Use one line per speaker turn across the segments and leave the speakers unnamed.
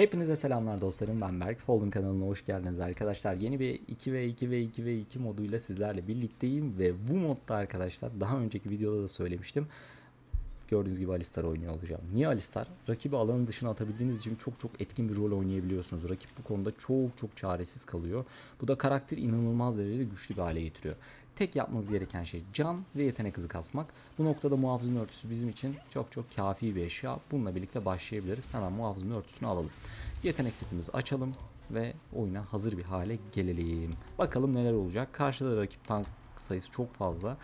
Hepinize selamlar dostlarım ben Berk. Folding kanalına hoş geldiniz arkadaşlar. Yeni bir 2 ve 2 ve 2 ve 2 moduyla sizlerle birlikteyim ve bu modda arkadaşlar daha önceki videoda da söylemiştim. Gördüğünüz gibi Alistar oynuyor olacağım. Niye Alistar? Rakibi alanın dışına atabildiğiniz için çok çok etkin bir rol oynayabiliyorsunuz. Rakip bu konuda çok çok çaresiz kalıyor. Bu da karakteri inanılmaz derecede güçlü bir hale getiriyor. Tek yapmanız gereken şey can ve yetenek hızı kasmak. Bu noktada muhafızın örtüsü bizim için çok çok kafi bir eşya. Bununla birlikte başlayabiliriz. Hemen muhafızın örtüsünü alalım. Yetenek setimizi açalım ve oyuna hazır bir hale gelelim. Bakalım neler olacak. Karşıda rakip tank sayısı çok fazla.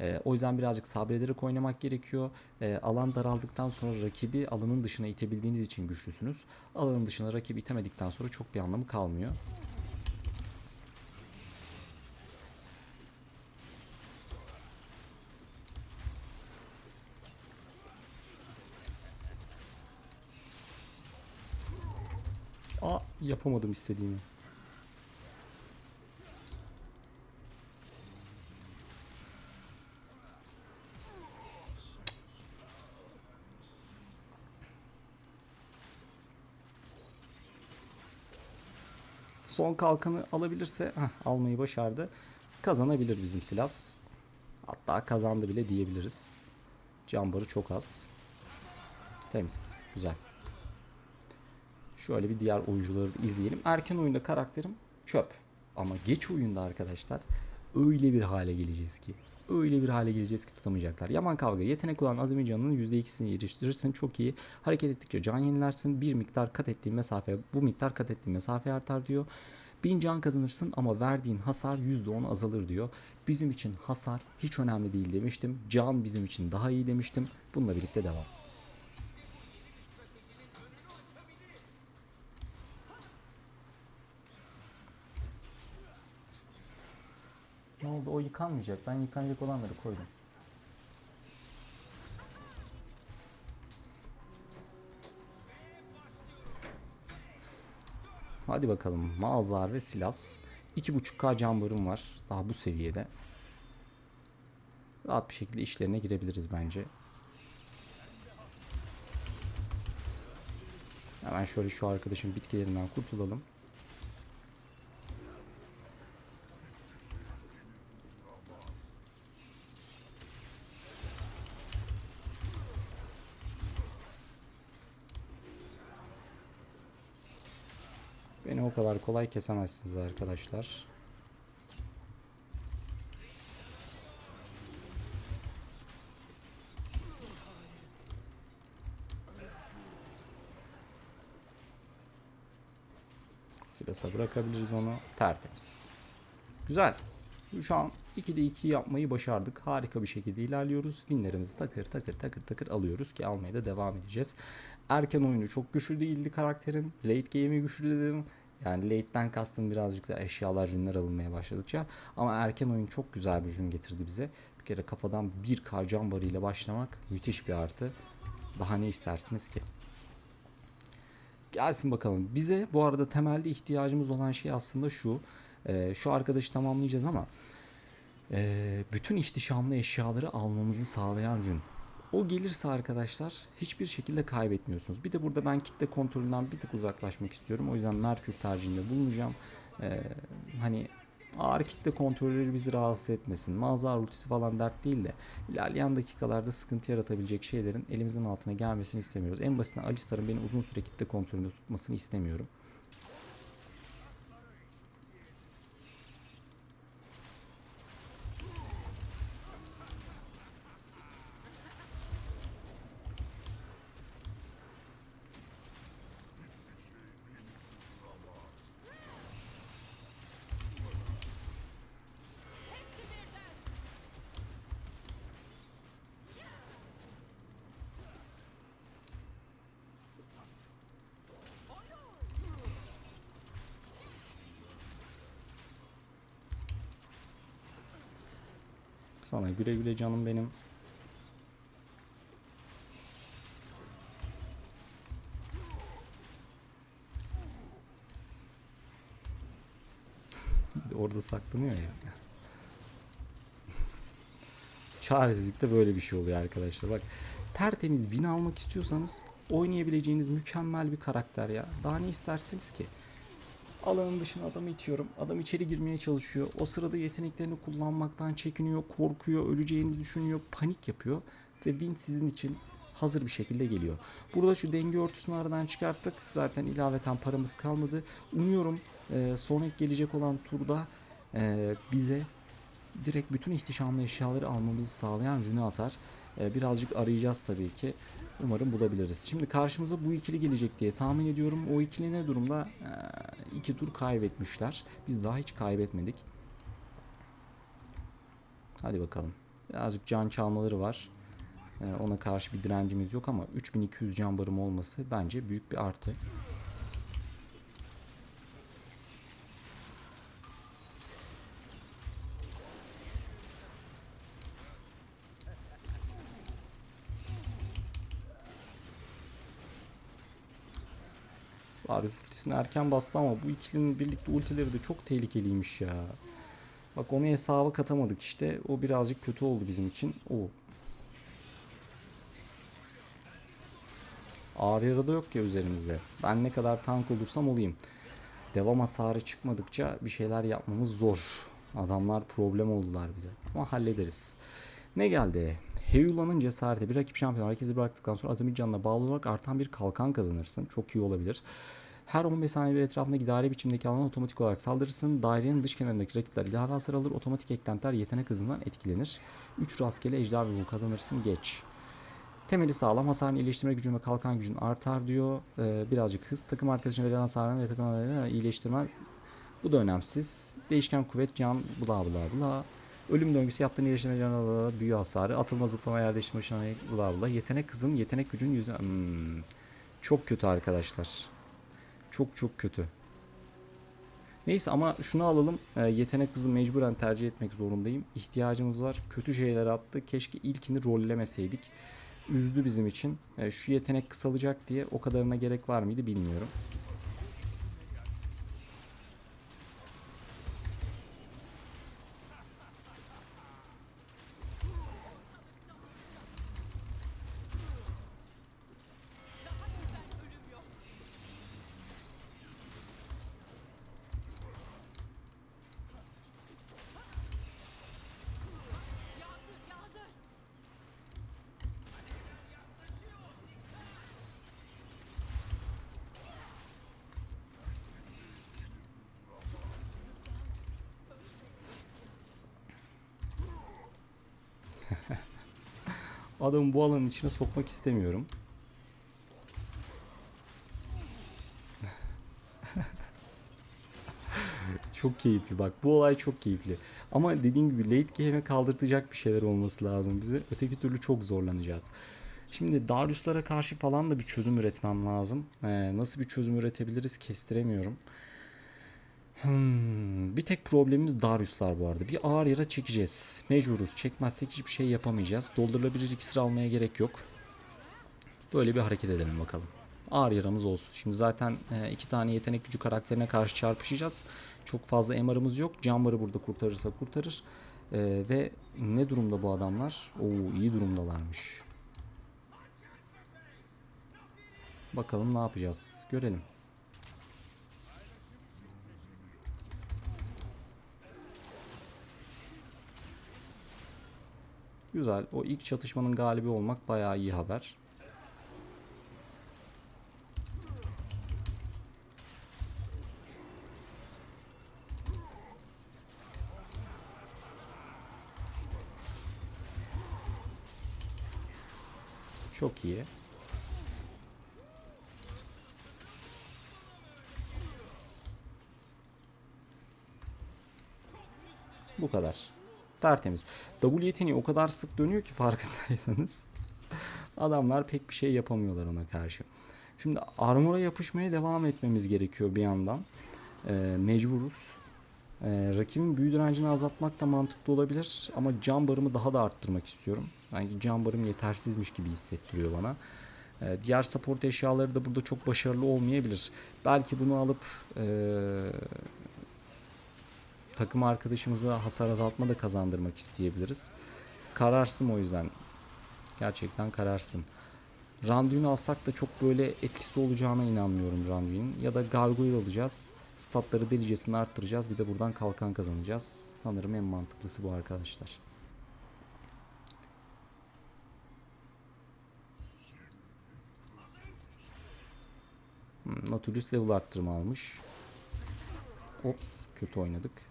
Ee, o yüzden birazcık sabrederek oynamak gerekiyor. Ee, alan daraldıktan sonra rakibi alanın dışına itebildiğiniz için güçlüsünüz. Alanın dışına rakibi itemedikten sonra çok bir anlamı kalmıyor. Aa yapamadım istediğimi. Son kalkanı alabilirse heh, almayı başardı. Kazanabilir bizim Silas. Hatta kazandı bile diyebiliriz. Cambarı çok az. Temiz. Güzel. Şöyle bir diğer oyuncuları da izleyelim. Erken oyunda karakterim çöp. Ama geç oyunda arkadaşlar öyle bir hale geleceğiz ki. Öyle bir hale geleceğiz ki tutamayacaklar. Yaman kavga. Yetenek olan azami canının %2'sini yetiştirirsin. Çok iyi. Hareket ettikçe can yenilersin. Bir miktar kat ettiğin mesafe bu miktar kat ettiğin mesafe artar diyor. 1000 can kazanırsın ama verdiğin hasar %10 azalır diyor. Bizim için hasar hiç önemli değil demiştim. Can bizim için daha iyi demiştim. Bununla birlikte devam. Oldu? O yıkanmayacak. Ben yıkanacak olanları koydum. Hadi bakalım. Malzar ve Silas. 2.5k cambarım var. Daha bu seviyede. Rahat bir şekilde işlerine girebiliriz bence. Hemen şöyle şu arkadaşın bitkilerinden kurtulalım. Beni o kadar kolay kesemezsiniz arkadaşlar. Silasa bırakabiliriz onu. Tertemiz. Güzel. Şu an 2'de 2 yapmayı başardık. Harika bir şekilde ilerliyoruz. Winlerimizi takır takır takır takır alıyoruz ki almaya da devam edeceğiz. Erken oyunu çok güçlü değildi karakterin. Late game'i güçlü dedim. Yani late'den kastım birazcık da eşyalar, rünler alınmaya başladıkça. Ama erken oyun çok güzel bir rün getirdi bize. Bir kere kafadan 1k can barıyla başlamak müthiş bir artı. Daha ne istersiniz ki? Gelsin bakalım. Bize bu arada temelde ihtiyacımız olan şey aslında şu. Ee, şu arkadaşı tamamlayacağız ama e, bütün ihtişamlı eşyaları almamızı sağlayan rün. O gelirse arkadaşlar hiçbir şekilde kaybetmiyorsunuz. Bir de burada ben kitle kontrolünden bir tık uzaklaşmak istiyorum. O yüzden Merkür tercihinde bulunacağım. Ee, hani ağır kitle kontrolleri bizi rahatsız etmesin. Mazhar ultisi falan dert değil de ilerleyen dakikalarda sıkıntı yaratabilecek şeylerin elimizin altına gelmesini istemiyoruz. En basitinden Alistar'ın beni uzun süre kitle kontrolünde tutmasını istemiyorum. Sana güle güle canım benim. Orada saklanıyor ya. Çaresizlikte böyle bir şey oluyor arkadaşlar. Bak tertemiz win almak istiyorsanız oynayabileceğiniz mükemmel bir karakter ya. Daha ne istersiniz ki? Alanın dışına adamı itiyorum. Adam içeri girmeye çalışıyor. O sırada yeteneklerini kullanmaktan çekiniyor, korkuyor, öleceğini düşünüyor, panik yapıyor. Ve win sizin için hazır bir şekilde geliyor. Burada şu denge örtüsünü aradan çıkarttık. Zaten ilaveten paramız kalmadı. Umuyorum e, sonraki gelecek olan turda e, bize direkt bütün ihtişamlı eşyaları almamızı sağlayan rünü atar. E, birazcık arayacağız tabii ki. Umarım bulabiliriz. Şimdi karşımıza bu ikili gelecek diye tahmin ediyorum. O ikili ne durumda? E, iki tur kaybetmişler. Biz daha hiç kaybetmedik. Hadi bakalım. Birazcık can çalmaları var. E, ona karşı bir direncimiz yok ama 3200 can barım olması bence büyük bir artı. Darius ultisini erken bastı ama bu ikilinin birlikte ultileri de çok tehlikeliymiş ya. Bak onu hesaba katamadık işte. O birazcık kötü oldu bizim için. O. Ağır yara da yok ya üzerimizde. Ben ne kadar tank olursam olayım. Devam hasarı çıkmadıkça bir şeyler yapmamız zor. Adamlar problem oldular bize. Ama hallederiz. Ne geldi? Heyula'nın cesareti bir rakip şampiyon herkesi bıraktıktan sonra canına bağlı olarak artan bir kalkan kazanırsın. Çok iyi olabilir. Her 15 saniye etrafındaki daire biçimdeki alana otomatik olarak saldırırsın. Dairenin dış kenarındaki rakipler ilave hasar alır. Otomatik eklentiler yetenek hızından etkilenir. 3 rastgele ejder vurumu kazanırsın. Geç. Temeli sağlam. Hasarın iyileştirme gücün ve kalkan gücün artar diyor. Ee, birazcık hız. Takım arkadaşına verilen hasarını ve takım arkadaşına iyileştirme. Bu da önemsiz. Değişken kuvvet, can, bla bla bla. Ölüm döngüsü yaptığın iyileştirme bla, büyü hasarı. Atılma zıplama yer değiştirme şanı bla bla. Yetenek hızın, yetenek gücün yüzü... Hmm. Çok kötü arkadaşlar. Çok çok kötü. Neyse ama şunu alalım. Ee, yetenek hızı mecburen tercih etmek zorundayım. İhtiyacımız var. Kötü şeyler attı. Keşke ilkini rollemeseydik. Üzdü bizim için. Ee, şu yetenek kısalacak diye o kadarına gerek var mıydı bilmiyorum. Adamı bu alanın içine sokmak istemiyorum. çok keyifli bak bu olay çok keyifli. Ama dediğim gibi late game'e kaldırtacak bir şeyler olması lazım bize. Öteki türlü çok zorlanacağız. Şimdi Darius'lara karşı falan da bir çözüm üretmem lazım. Ee, nasıl bir çözüm üretebiliriz kestiremiyorum. Hmm, bir tek problemimiz Darius'lar bu arada. Bir ağır yara çekeceğiz. Mecburuz. Çekmezsek hiçbir şey yapamayacağız. Doldurulabilir iksir almaya gerek yok. Böyle bir hareket edelim bakalım. Ağır yaramız olsun. Şimdi zaten e, iki tane yetenek gücü karakterine karşı çarpışacağız. Çok fazla MR'ımız yok. Canbar'ı burada kurtarırsa kurtarır. E, ve ne durumda bu adamlar? Oo iyi durumdalarmış. Bakalım ne yapacağız. Görelim. Güzel. O ilk çatışmanın galibi olmak bayağı iyi haber. Çok iyi. Bu kadar. Tertemiz. W yeteneği o kadar sık dönüyor ki farkındaysanız. Adamlar pek bir şey yapamıyorlar ona karşı. Şimdi armora yapışmaya devam etmemiz gerekiyor bir yandan. Ee, mecburuz. Ee, rakibin büyü direncini azaltmak da mantıklı olabilir. Ama can barımı daha da arttırmak istiyorum. Sanki can barım yetersizmiş gibi hissettiriyor bana. Ee, diğer support eşyaları da burada çok başarılı olmayabilir. Belki bunu alıp ee, takım arkadaşımıza hasar azaltma da kazandırmak isteyebiliriz. Kararsın o yüzden. Gerçekten kararsın. Randuin'i alsak da çok böyle etkisi olacağına inanmıyorum Randuin'in. Ya da Gargoyle alacağız. Statları delicesini arttıracağız. Bir de buradan kalkan kazanacağız. Sanırım en mantıklısı bu arkadaşlar. Hmm, Nautilus level arttırma almış. Ops kötü oynadık.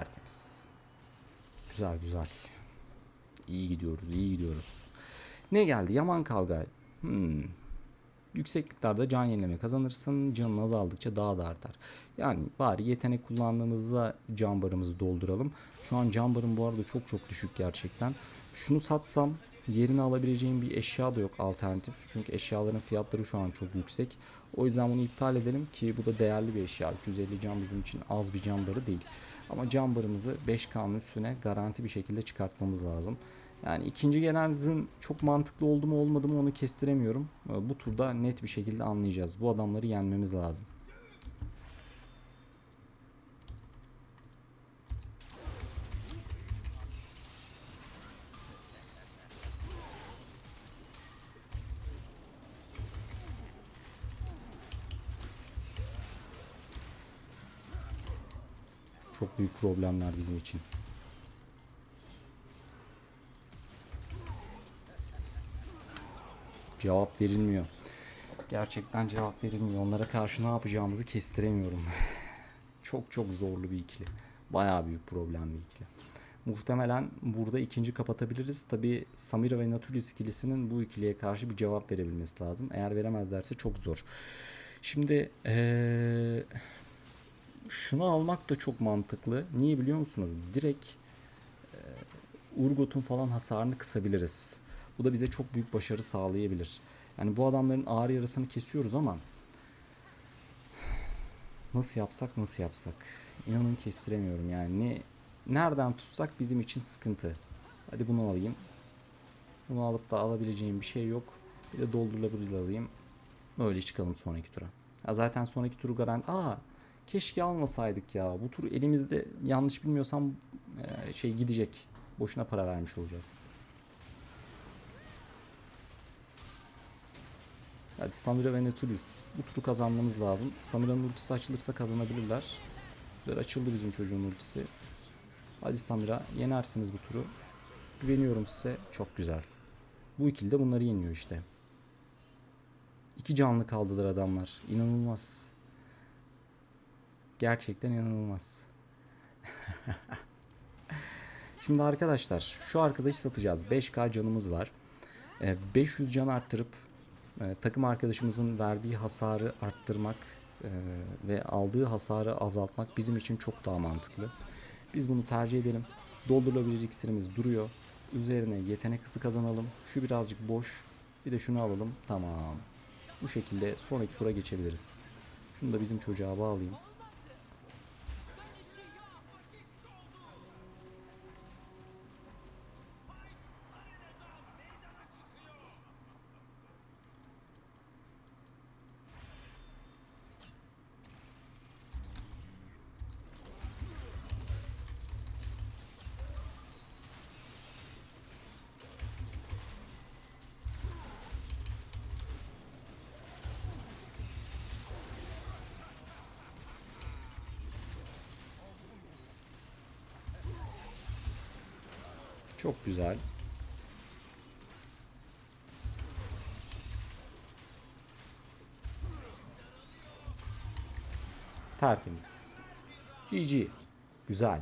Tertemiz. Güzel güzel. İyi gidiyoruz, iyi gidiyoruz. Ne geldi? Yaman kavga. Hmm. Yüksek miktarda can yenileme kazanırsın. Canın azaldıkça daha da artar. Yani bari yetenek kullandığımızda can barımızı dolduralım. Şu an can barım bu arada çok çok düşük gerçekten. Şunu satsam yerine alabileceğim bir eşya da yok alternatif. Çünkü eşyaların fiyatları şu an çok yüksek. O yüzden bunu iptal edelim ki bu da değerli bir eşya. 350 can bizim için az bir can barı değil. Ama can barımızı 5K'nın üstüne garanti bir şekilde çıkartmamız lazım. Yani ikinci gelen ürün çok mantıklı oldu mu olmadı mı onu kestiremiyorum. Ee, Bu turda net bir şekilde anlayacağız. Bu adamları yenmemiz lazım. Problemler bizim için. Cevap verilmiyor. Gerçekten cevap verilmiyor. Onlara karşı ne yapacağımızı kestiremiyorum. çok çok zorlu bir ikili. Bayağı büyük problem bir ikili. Muhtemelen burada ikinci kapatabiliriz. Tabi Samira ve Nautilus ikilisinin bu ikiliye karşı bir cevap verebilmesi lazım. Eğer veremezlerse çok zor. Şimdi ee, şunu almak da çok mantıklı. Niye biliyor musunuz? Direkt e, Urgot'un falan hasarını kısabiliriz. Bu da bize çok büyük başarı sağlayabilir. Yani bu adamların ağrı yarasını kesiyoruz ama nasıl yapsak nasıl yapsak inanın kestiremiyorum yani ne nereden tutsak bizim için sıkıntı. Hadi bunu alayım. Bunu alıp da alabileceğim bir şey yok. Bir de doldurulabilir alayım. Böyle çıkalım sonraki tura. Ya zaten sonraki turu garanti. Aa keşke almasaydık ya. Bu tur elimizde yanlış bilmiyorsam e, şey gidecek. Boşuna para vermiş olacağız. Hadi Samira ve Nautilus. Bu turu kazanmamız lazım. Samira'nın ultisi açılırsa kazanabilirler. Güzel açıldı bizim çocuğun ultisi. Hadi Samira yenersiniz bu turu. Güveniyorum size. Çok güzel. Bu ikili de bunları yeniyor işte. İki canlı kaldılar adamlar. İnanılmaz. Gerçekten inanılmaz. Şimdi arkadaşlar şu arkadaşı satacağız. 5k canımız var. Ee, 500 can arttırıp e, takım arkadaşımızın verdiği hasarı arttırmak e, ve aldığı hasarı azaltmak bizim için çok daha mantıklı. Biz bunu tercih edelim. Doldurulabilir iksirimiz duruyor. Üzerine yetenek hızı kazanalım. Şu birazcık boş. Bir de şunu alalım. Tamam. Bu şekilde sonraki tura geçebiliriz. Şunu da bizim çocuğa bağlayayım. Çok güzel. Tertemiz. GG. Güzel.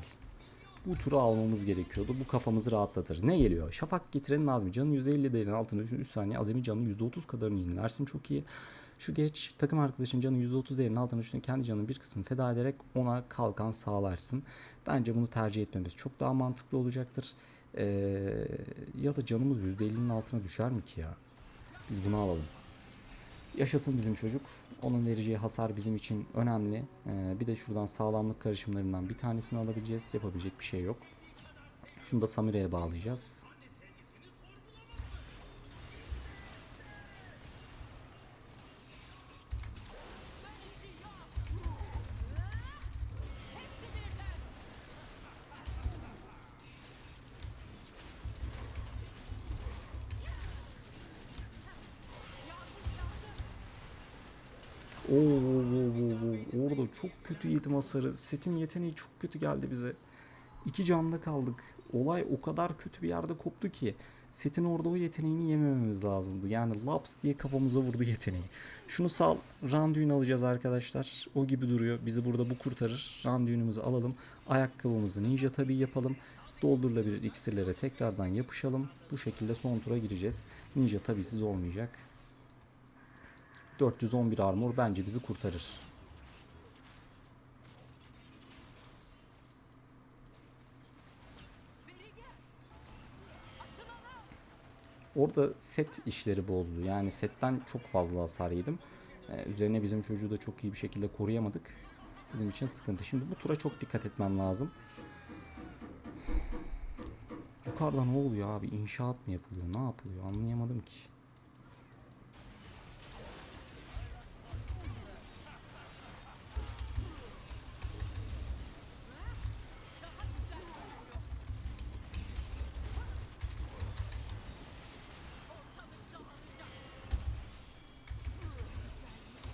Bu turu almamız gerekiyordu. Bu kafamızı rahatlatır. Ne geliyor? Şafak getirenin Nazmi. Canın %50 değerinin altında düşün. 3 saniye. Azami canının %30 kadarını yenilersin. Çok iyi. Şu geç. Takım arkadaşın canın %30 değerinin altına düşün. Kendi canının bir kısmını feda ederek ona kalkan sağlarsın. Bence bunu tercih etmemiz çok daha mantıklı olacaktır. Ee, ya da canımız %50'nin altına düşer mi ki ya? Biz bunu alalım. Yaşasın bizim çocuk. Onun vereceği hasar bizim için önemli. Ee, bir de şuradan sağlamlık karışımlarından bir tanesini alabileceğiz. Yapabilecek bir şey yok. Şunu da Samire'ye bağlayacağız. Çok kötü yedim hasarı. Setin yeteneği çok kötü geldi bize. İki canlı kaldık. Olay o kadar kötü bir yerde koptu ki. Setin orada o yeteneğini yemememiz lazımdı. Yani laps diye kafamıza vurdu yeteneği. Şunu sal. Randuin alacağız arkadaşlar. O gibi duruyor. Bizi burada bu kurtarır. Randuin'imizi alalım. Ayakkabımızı ninja tabii yapalım. Doldurulabilir iksirlere tekrardan yapışalım. Bu şekilde son tura gireceğiz. Ninja tabisiz olmayacak. 411 armor bence bizi kurtarır. Orada set işleri bozdu. Yani setten çok fazla hasar yedim. Ee, üzerine bizim çocuğu da çok iyi bir şekilde koruyamadık. Bizim için sıkıntı. Şimdi bu tura çok dikkat etmem lazım. Yukarıda ne oluyor abi? İnşaat mı yapılıyor? Ne yapılıyor? Anlayamadım ki.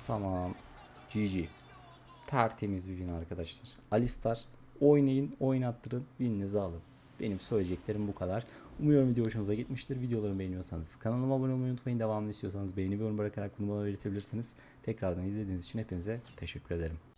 Tamam. GG. Tertemiz bir win arkadaşlar. Alistar oynayın, oynattırın, wininizi alın. Benim söyleyeceklerim bu kadar. Umuyorum video hoşunuza gitmiştir. Videolarımı beğeniyorsanız kanalıma abone olmayı unutmayın. Devamını istiyorsanız beğeni ve yorum bırakarak bunu bana belirtebilirsiniz. Tekrardan izlediğiniz için hepinize teşekkür ederim.